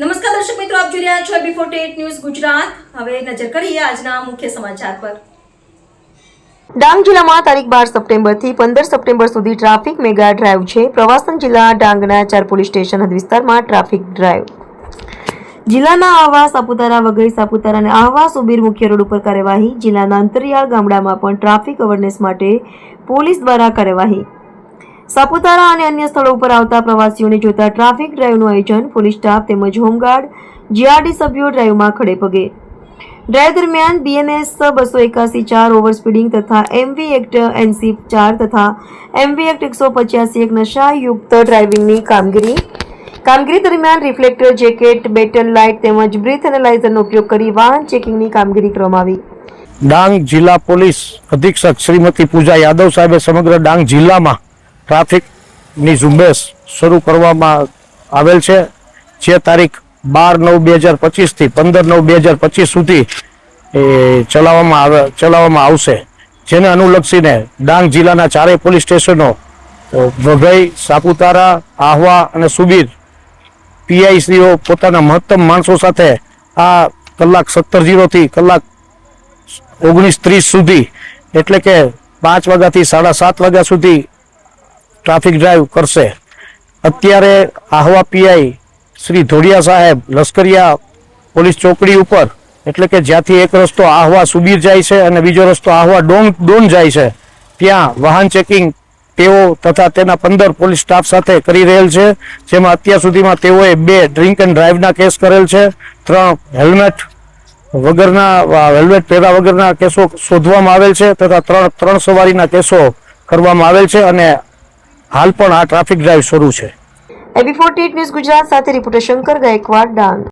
નમસ્કાર દર્શક મિત્રો, આપ જોઈ રહ્યા છો બિફોર ટેટ ન્યૂઝ ગુજરાત. હવે નજર કરીએ આજના મુખ્ય સમાચાર પર. ડાંગ જિલ્લામાં તારીખ બાર સપ્ટેમ્બરથી પંદર સપ્ટેમ્બર સુધી ટ્રાફિક મેગા ડ્રાઈવ છે. પ્રવાસન જિલ્લા ડાંગના ચાર પોલીસ સ્ટેશન હદ વિસ્તારમાં ટ્રાફિક ડ્રાઈવ. જિલ્લાના આહવા, સાપુતારા, વઘઈ, સાપુતારા અને આહવા સુબીર મુખ્ય રોડ ઉપર કાર્યવાહી. જિલ્લાના અંતરિયાળ ગામડામાં પણ ટ્રાફિક અવેરનેસ માટે પોલીસ દ્વારા કાર્યવાહી. સાપુતારા અને અન્ય સ્થળો ઉપર આવતા પ્રવાસીઓને જોતા ટ્રાફિક ડ્રાઈવનું આયોજન, પોલીસ સ્ટાફ તેમજ હોમગાર્ડ, જીઆરડી સભ્યો ડ્રાઈવમાં ખડે પગે. ડ્રાઈવ દરમિયાન બીએનએસ બસો એકાસી ચાર ઓવર સ્પીડિંગ તથા એમવી એક્ટ એનસી ચાર તથા એમવી એક્ટ એકસો પચ્યાસી એક નશાયુક્ત ડ્રાઇવિંગની કામગીરી. કામગીરી દરમિયાન રિફ્લેક્ટર, જેકેટ બેટલ લાઇટ તેમજ બ્રીથ એનાલાઇઝરનો ઉપયોગ કરી વાહન ચેકિંગની કામગીરી કરવામાં ડાંગ જિલ્લા પોલીસ અધિક્ષક શ્રીમતી પૂજા યાદવ સાહેબે સમગ્ર ડાંગ જિલ્લામાં ટ્રાફિકની ઝુંબેશ શરૂ કરવામાં આવેલ છે, જે તારીખ બાર નવ બે હજાર પચીસથી પંદર નવ બે હજાર પચીસ સુધી એ ચલાવવામાં આવે, ચલાવવામાં આવશે. જેને અનુલક્ષીને ડાંગ જિલ્લાના ચારેય પોલીસ સ્ટેશનો વઘઈ સાપુતારા, આહવા અને સુબીર પીઆઈસીઓ પોતાના મહત્તમ માણસો સાથે આ કલાક સત્તર જીરોથી કલાક ઓગણીસ ત્રીસ સુધી, એટલે કે પાંચ વાગ્યાથી સાડા સાત વાગ્યા સુધી ટ્રાફિક ડ્રાઈવ કરશે. અત્યારે આહવા પીઆઈ શ્રી ધોડિયા સાહેબ લશ્કરિયા પોલીસ ચોકડી ઉપર, એટલે કે જ્યાંથી એક રસ્તો આહવા સુબીર જાય છે અને બીજો રસ્તો આહવા ડોન ડોન જાય છે, ત્યાં વાહન ચેકિંગ તેઓ તથા તેના પંદર પોલીસ સ્ટાફ સાથે કરી રહેલ છે, જેમાં અત્યાર સુધીમાં તેઓએ બે ડ્રિંક એન્ડ ડ્રાઈવના કેસ કરેલ છે, ત્રણ હેલ્મેટ વગરના હેલ્મેટ પહેરા વગરના કેસો શોધવામાં આવેલ છે, તથા ત્રણ ત્રણ સવારીના કેસો કરવામાં આવેલ છે અને હાલ પણ આ ટ્રાફિક ડ્રાઈવ શરૂ છે. એબી ફોર્ટી ન્યૂઝ ગુજરાત સાથે રિપોર્ટર શંકર ગાયકવાડ ડાંગ.